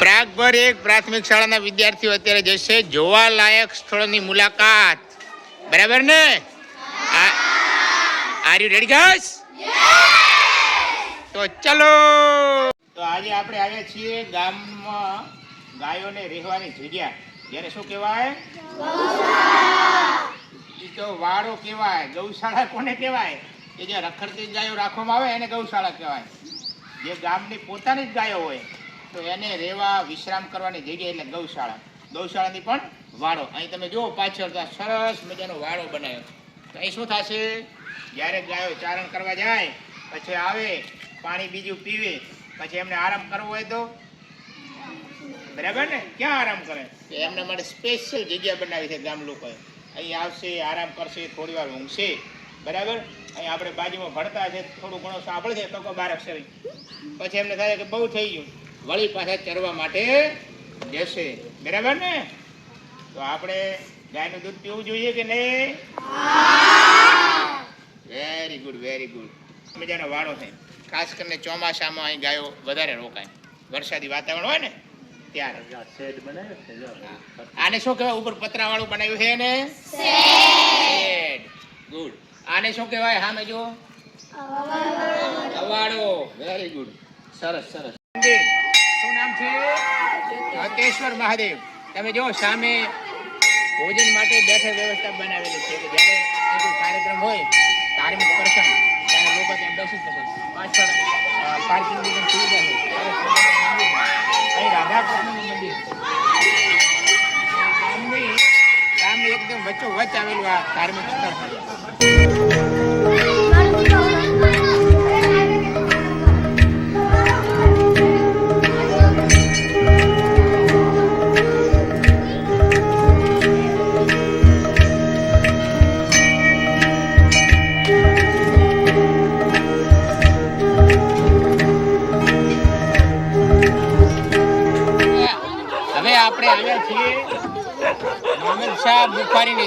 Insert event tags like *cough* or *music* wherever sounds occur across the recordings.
પ્રાગભર એક પ્રાથમિક શાળાના વિદ્યાર્થીઓ અત્યારે જશે જોવાલાયક સ્થળોની મુલાકાત. બરાબર ને? આર યુ રેડી ગાઈસ તો ચલો. તો આજે આપણે આવ્યા છીએ ગામમાં ગાયોને રહેવાની જગ્યા. જ્યારે શું કહેવાય? તો વાડો કહેવાય. ગૌશાળા કોને કહેવાય? કે જે રખડતી ગાયો રાખવામાં આવે, એને ગૌશાળા કહેવાય. જે ગામની પોતાની જ ગાયો હોય. તો એને રહેવા વિશ્રામ કરવાની જગ્યા એટલે ગૌશાળા. ગૌશાળાની પણ વાડો. અહીં તમે જુઓ, પાછળ તો સરસ મજાનો વાડો બનાવ્યો. તો અહીં શું થશે? જ્યારે ગાયો ચારણ કરવા જાય, પછી આવે, પાણી બીજું પીવે, પછી એમને આરામ કરવો હોય તો? બરાબર ને? ક્યાં આરામ કરે? એમના માટે સ્પેશિયલ જગ્યા બનાવી છે ગામ લોકોએ. અહીં આવશે, આરામ કરશે થોડી વાર ઊંઘશે. બરાબર? અહીં આપણે બાજુમાં ભણતા છે, થોડું ઘણું સાંભળશે, તો બાર અક્ષર પછી એમને થાય કે બહુ થઈ ગયું. વળી પાછા ચરવા માટે જશે. બરાબર ને? તો આપણે ગાયનું દૂધ પીવું જોઈએ કે નહીં? વેરી ગુડ વેરી ગુડ મજાનો વાળો છે. ખાસ કરીને ચોમાસામાં અહીં ગાયો વધારે રોકાય. વરસાદી વાતાવરણ હોય ને ત્યારે. આને શું કહેવાય? ઉપર પતરા વાળું બનાવ્યું છે ને ગુડ આને શું કહેવાય? હા જો અવાડો. વેરી ગુડ સરસ સરસ. છે? મહાદેવ, તમે જો સામે ભોજન માટે બેઠક વ્યવસ્થા બનાવેલી છે કે જ્યારે કોઈ કાર્યક્રમ હોય, ધાર્મિક પ્રસંગ, ત્યારે લોકો ત્યાં બેસી શકે પાછળ પાર્કિંગની પણ સુવિધા છે. અહીં રાધા કૃષ્ણનું મંદિર ગામની ગામની એકદમ વચ્ચો વચ્ચ આવેલું આ ધાર્મિક સ્થળ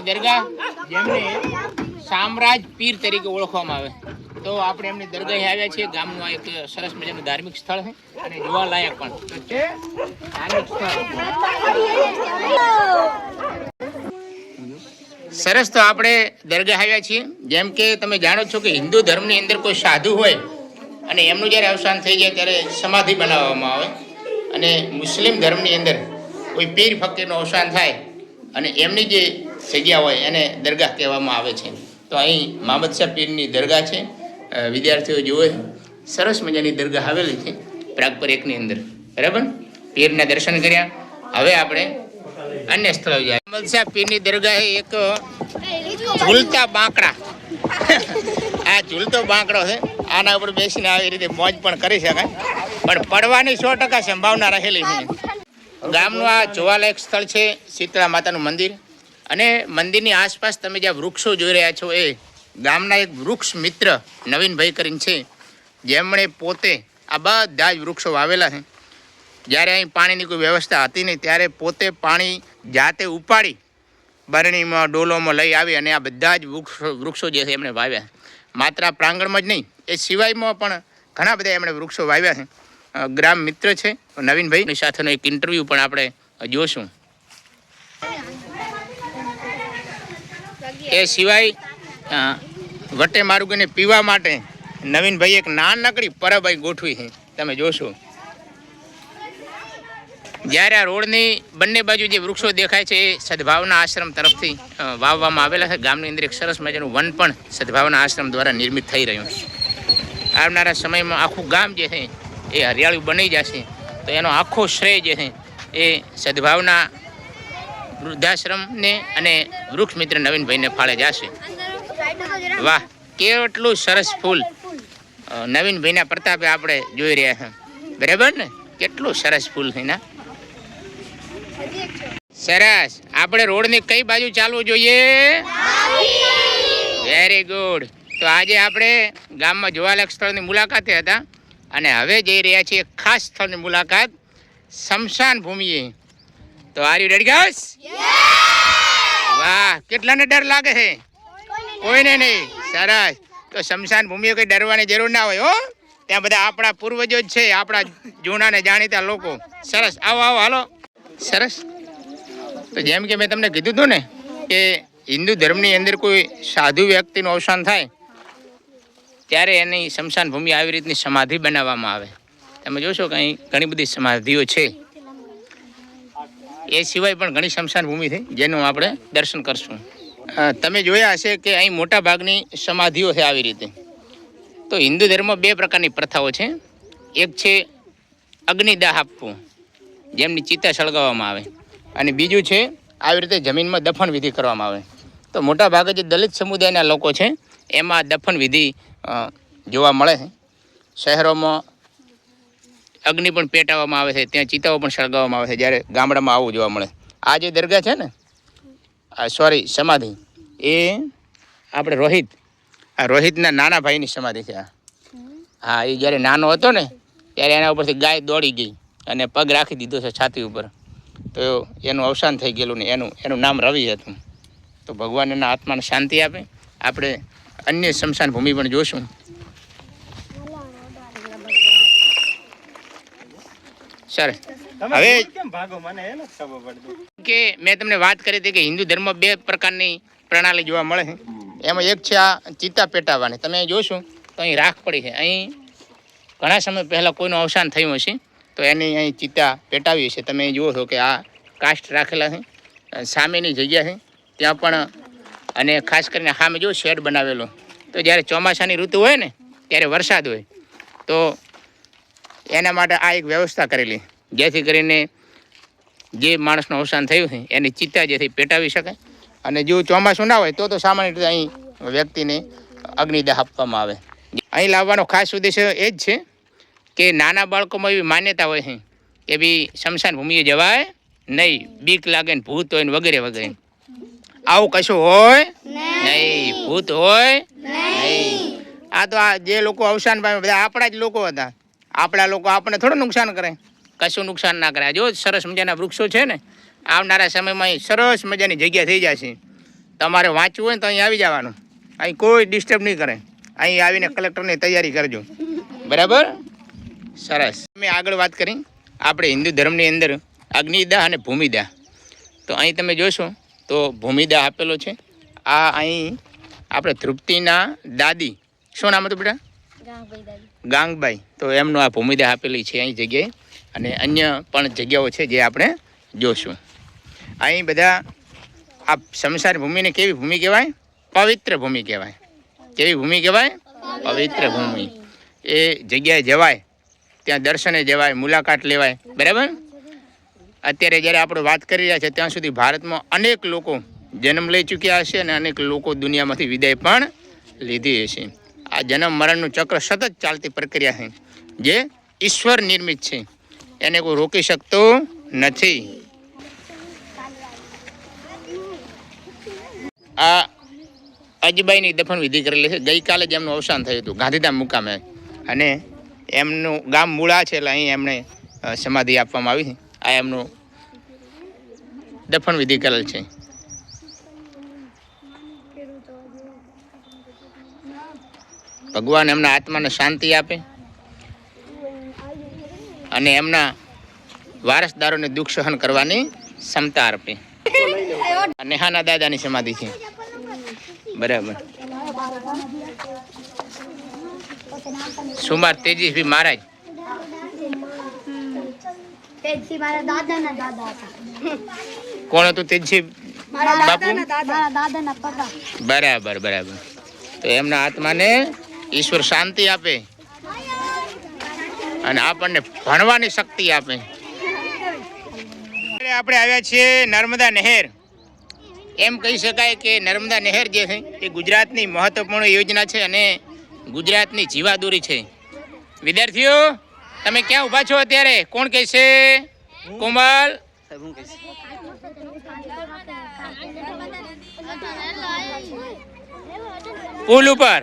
દરગાહ જેમને સામ્રાજ પીર તરીકે ઓળખવામાં આવે. તો આપણે એમની દરગાહે આવ્યા છીએ. ગામનું એક સરસ મજાનું ધાર્મિક સ્થળ છે અને જોવાલાયક પણ. સ્થળ. સરસ તો આપણે દરગાહ આવ્યા છીએ. જેમ કે તમે જાણો છો કે હિન્દુ ધર્મની અંદર કોઈ સાધુ હોય અને એમનું જ્યારે અવસાન થઈ જાય ત્યારે સમાધિ બનાવવામાં આવે અને મુસ્લિમ ધર્મની અંદર કોઈ પીર ફકીરનું અવસાન થાય અને એમની જે જગ્યા હોય એને દરગાહ કહેવામાં આવે છે. તો અહીં મામદશા પીરની દરગાહ છે. વિદ્યાર્થીઓ જુએ, સરસ મજાની દરગાહ આવેલી છે પ્રાગપર એકની અંદર. બરાબર? પીરના દર્શન કર્યા. હવે આપણે અન્ય સ્થળો જાય મામદ પીરની દરગાહ એક ઝૂલતા બાંકડા. *laughs* આ ઝૂલતો બાંકડો છે. આના ઉપર બેસીને આવી રીતે મોજ પણ કરી શકાય. પણ પડવાની સો ટકા સંભાવના રહેલી છે. ગામનું આ જોવાલાયક સ્થળ છે શીતળા માતાનું મંદિર. અને મંદિરની આસપાસ તમે જ્યાં વૃક્ષો જોઈ રહ્યા છો એ ગામના એક વૃક્ષ મિત્ર નવીનભાઈ કરીને છે. જેમણે પોતે આ બધા જ વૃક્ષો વાવેલા છે. જ્યારે અહીં પાણીની કોઈ વ્યવસ્થા હતી નહીં, ત્યારે પોતે પાણી જાતે ઉપાડી બરણીમાં, ડોલોમાં લઈ આવી અને આ બધા જ વૃક્ષો વૃક્ષો જે છે એમણે વાવ્યા માત્ર પ્રાંગણમાં જ નહીં, એ સિવાયમાં પણ ઘણા બધા એમણે વૃક્ષો વાવ્યા છે. ગ્રામ મિત્ર છે નવીનભાઈની સાથેનો એક ઇન્ટરવ્યૂ પણ આપણે જોશું. એ સિવાય વટે માર્ગોને પીવા માટે નવીનભાઈ એક નાનકડી પરબાઈ ગોઠવી છે. તમે જોશો. જ્યારે આ રોડની બંને બાજુ જે વૃક્ષો દેખાય છે, એ સદભાવના આશ્રમ તરફથી વાવવામાં આવેલા છે. ગામની અંદર એક સરસ મજાનું વન પણ સદભાવના આશ્રમ દ્વારા નિર્મિત થઈ રહ્યું છે. આવનારા સમયમાં આખું ગામ જે છે, એ હરિયાળું બની જશે. તો એનો આખો શ્રેય જે છે, એ સદભાવના વૃદ્ધાશ્રમને અને વૃક્ષ મિત્ર નવીનભાઈને ફાળે જશે. વાહ, કેટલું સરસ ફૂલ. નવીનભાઈના પ્રતાપે આપણે જોઈ રહ્યા છે બરાબર ને? કેટલું સરસ ફૂલ એના સરસ. આપણે રોડની કઈ બાજુ ચાલવું જોઈએ? વેરી ગુડ તો આજે આપણે ગામમાં જોવાલાયક સ્થળની મુલાકાતે હતા અને હવે જઈ રહ્યા છીએ ખાસ સ્થળની મુલાકાત શમશાન ભૂમિએ. તો આર યુ રેડી ગાઈસ વાહ કેટલાને ડર લાગે છે કોઈને નહીં. સરસ. તો શમશાન ભૂમિઓ કંઈ ડરવાની જરૂર ના હોય હો. ત્યાં બધા આપણા પૂર્વજો જ છે આપણા જૂના ને જાણીતા લોકો. સરસ. આવો આવો હાલો. સરસ. તો જેમ કે મેં તમને કીધું હતું ને કે હિન્દુ ધર્મની અંદર કોઈ સાધુ વ્યક્તિનું અવસાન થાય ત્યારે એની શમશાન ભૂમિ આવી રીતની સમાધિ બનાવવામાં આવે. તમે જોશો કે અહીં ઘણી બધી સમાધિઓ છે. એ સિવાય પણ ઘણી શમશાન ભૂમિ છે જેનું આપણે દર્શન કરશું. તમે જોયા હશે કે અહીં મોટા ભાગની સમાધિઓ છે આવી રીતે. તો હિન્દુ ધર્મ બે પ્રકારની પ્રથાઓ છે. એક છે અગ્નિદાહ આપવું, જેમની ચિતા સળગાવવામાં આવે. અને બીજું છે આવી રીતે જમીનમાં દફન વિધિ કરવામાં આવે. તો મોટા ભાગે જે દલિત સમુદાયના લોકો છે, એમાં દફન વિધિ જોવા મળે છે. શહેરોમાં અગ્નિ પણ પેટાવવામાં આવે છે, ત્યાં ચિતાઓ પણ સળગાવવામાં આવે છે, જ્યારે ગામડામાં આવું જોવા મળે. આ જે દરગાહ છે ને, આ સોરી સમાધિ, એ આપણે રોહિત, આ રોહિતના નાના ભાઈની સમાધિ છે આ. હા, એ જ્યારે નાનો હતો ને, ત્યારે એના ઉપરથી ગાય દોડી ગઈ અને પગ રાખી દીધો છે છાતી ઉપર. તો એનું અવસાન થઈ ગયેલું ને, એનું એનું નામ રવિ હતું. તો ભગવાન એના આત્માને શાંતિ આપે. આપણે અન્ય સ્મશાન ભૂમિ પણ જોશું. સરસ હવે કે મેં તમને વાત કરી હતી કે હિન્દુ ધર્મ બે પ્રકારની પ્રણાલી જોવા મળે છે. એમાં એક છે આ ચિત્તા પેટાવાની. તમે જોશો તો અહીં રાખ પડી છે. અહીં ઘણા સમય પહેલાં કોઈનું અવસાન થયું હશે તો એની અહીં ચિત્તા પેટાવી છે તમે જુઓ છો કે આ કાસ્ટ રાખેલા છે સામેની જગ્યા છે. ત્યાં પણ અને ખાસ કરીને સામે જો શેડ બનાવેલો. તો જ્યારે ચોમાસાની ઋતુ હોય ને ત્યારે વરસાદ હોય. તો એના માટે આ એક વ્યવસ્થા કરેલી. જેથી કરીને જે માણસનું અવસાન થયું છે એની ચિત્તા જેથી પેટાવી શકે અને જો ચોમાસું ના હોય તો તો સામાન્ય રીતે અહીં વ્યક્તિને અગ્નિદાહ આપવામાં આવે. અહીં લાવવાનો ખાસ ઉદ્દેશ્ય એ જ છે કે નાના બાળકોમાં એવી માન્યતા હોય છે કે બી શમશાન ભૂમિએ જવાય નહીં બીક લાગે ને ભૂત હોય ને વગેરે વગેરે. આવું કશું હોય નહીં ભૂત હોય નહીં. આ તો આ જે લોકો અવસાન પામે બધા આપણા જ લોકો હતા. આપણા લોકો આપણને થોડું નુકસાન કરે. કશું નુકસાન ના કરે જો સરસ મજાના વૃક્ષો છે ને, આવનારા સમયમાં અહીં સરસ મજાની જગ્યા થઈ જશે. તમારે વાંચવું હોય ને તો અહીં આવી જવાનું. અહીં કોઈ ડિસ્ટર્બ નહીં કરે. અહીં આવીને કલેક્ટરની તૈયારી કરજો. બરાબર? સરસ. મેં આગળ વાત કરી. આપણે હિન્દુ ધર્મની અંદર અગ્નિદાહ અને ભૂમિદાહ. તો અહીં તમે જોશો તો ભૂમિદાહ આપેલો છે. આ અહીં આપણે તૃપ્તિના દાદી. શું નામ હતું બેટા? ગાંગબાઈ. તો એમનું આ ભૂમિદા આપેલી છે અહીં જગ્યાએ. અને અન્ય પણ જગ્યાઓ છે જે આપણે જોશું. અહીં બધા આ સંસાર ભૂમિને કેવી ભૂમિ કહેવાય? પવિત્ર ભૂમિ કહેવાય. કેવી ભૂમિ કહેવાય? પવિત્ર ભૂમિ. એ જગ્યાએ જવાય, ત્યાં દર્શને જવાય, મુલાકાત લેવાય. બરાબર? અત્યારે જ્યારે આપણે વાત કરી રહ્યા છે ત્યાં સુધી ભારતમાં અનેક લોકો જન્મ લઈ ચૂક્યા હશે અને અનેક લોકો દુનિયામાંથી વિદાય પણ લીધી હશે. આ જન્મ મરણનું ચક્ર સતત ચાલતી પ્રક્રિયા છે. જે ઈશ્વર નિર્મિત છે. એને કોઈ રોકી શકતો નથી. આ અજબાઈની દફન વિધિ કરેલી છે. ગઈકાલે જ એમનું અવસાન થયું હતું, ગાંધીધામ મુકામે. અને એમનું ગામ મૂળા છે એટલે અહીં એમણે સમાધિ આપવામાં આવી છે. આ એમનું દફન વિધિ કરેલ છે. ભગવાન એમના આત્માને શાંતિ આપે અને એમના વારસદારોને દુઃખ સહન કરવાની ક્ષમતા આપે. નેહાના દાદાની સમાધિ છે. બરાબર. સુમાર તેજીસભી મહારાજ. કોણ હતું તેજી બાપુ? મારા દાદાના પપ્પા. બરાબર બરાબર. તો એમના આત્માને ઈશ્વર શાંતિ આપે અને આપણને ભણવાની શક્તિ આપે. આપણે આવ્યા છીએ નર્મદા નહેર. એમ કહી શકાય કે નર્મદા નહેર જે છે એ ગુજરાતની મહત્વપૂર્ણ યોજના છે અને ગુજરાતની જીવાદોરી છે. વિદ્યાર્થીઓ તમે ક્યાં ઊભા છો અત્યારે? કોણ કહેશે કોમલ? પુલ ઉપર.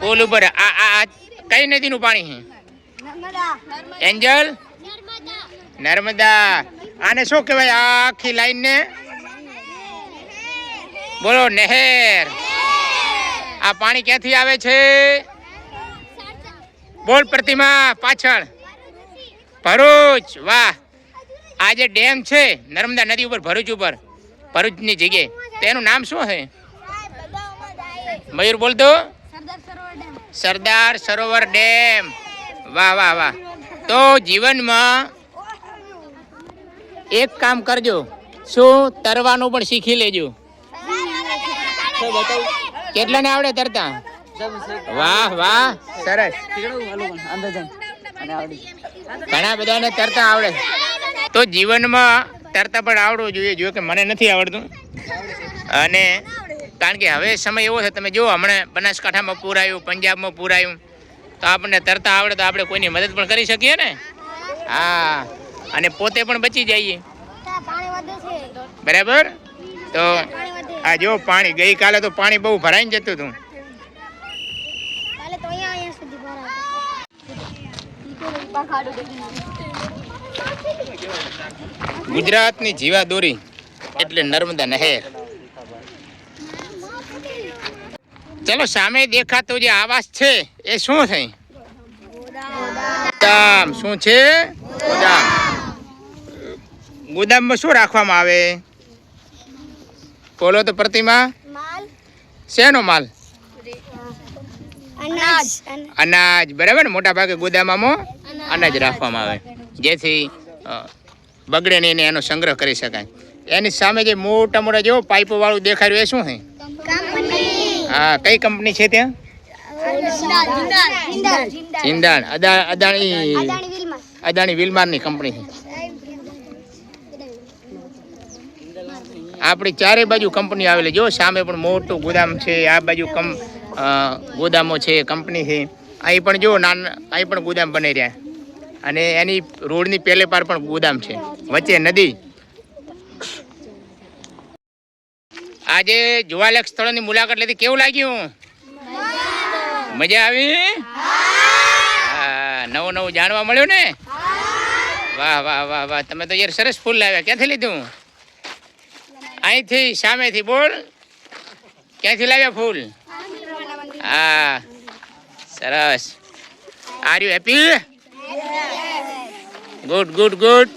પુલ ઉપર આ આ કઈ નદીનું પાણી એન્જલ? નર્મદા. આને શું કહેવાય? આખી લાઈન ને? બોલો નહેર. આ પાણી ક્યાંથી આવે છે? બોલ પ્રતિમા પાછળ. ભરૂચ વાહ. આ જે ડેમ છે નર્મદા નદી ઉપર ભરૂચ ઉપર ભરૂચની જગ્યાએ. તેનું નામ શું છે? મયુર બોલ તો સરદાર સરોવર ડેમ. વાહ વાહ વાહ. તો જીવનમાં એક કામ કરજો. શું? તરવાનું પણ શીખી લેજો. કેટલાને આવડે તરતા? વાહ વાહ. સરસ. ઘણા બધાને તરતા આવડે. તો જીવનમાં તરતા પણ આવડવું જોઈએ. જો કે મને નથી આવડતું. અને કારણ કે હવે સમય એવો છે, તમે જુઓ, હમણાં બનાસકાંઠામાં પૂરાયું, પંજાબમાં પૂરાયું. તો આપણને તરતા આવડે તો આપણે કોઈની મદદ પણ કરી શકીએ ને? હા, અને પોતે પણ બચી જઈએ. બરાબર? તો આ જો પાણી, ગઈકાલે તો પાણી બહુ ભરાઈને જતું હતું. ગુજરાતની જીવા દોરી એટલે નર્મદા નહેર. ચલો સામે દેખાતો જે આવાસ છે એ શું થઈ? ગોદામ. શું છે? ગોદામ. ગોદામમાં શું રાખવામાં આવે? બોલો તો પ્રતિમા. શેનો માલ? અનાજ. અનાજ. બરાબર ને? મોટા ભાગે ગોદામમાં અનાજ. રાખવામાં આવે. જેથી બગડે નહીં ને એનો સંગ્રહ કરી શકાય. એની સામે જે મોટા મોટા જેવો પાઇપો વાળું દેખાડ્યું એ શું છે હા કઈ કંપની છે ત્યાં? જિંદાણ અદા અદાણી અદાણી વિલમારની કંપની છે. આપણી ચારે બાજુ કંપની આવેલી. જો સામે પણ મોટું ગોદામ છે, આ બાજુ કમ ગોદામો છે, કંપની છે. અહીં પણ જો નાના અહીં પણ ગોદામ બની રહ્યા. અને એની રોડની પહેલે પાર પણ ગોદામ છે. વચ્ચે નદી. આજે જોવાલાયક સ્થળોની મુલાકાત લીધી. કેવું લાગ્યું? મજા આવી? હા નવું નવું જાણવા મળ્યું ને? વાહ વાહ વાહ વાહ. તમે તો યાર સરસ ફૂલ લાવ્યા. ક્યાંથી લીધું? અહીંથી સામેથી બોલ. ક્યાંથી લાવ્યા ફૂલ? હા સરસ. Are you happy good good good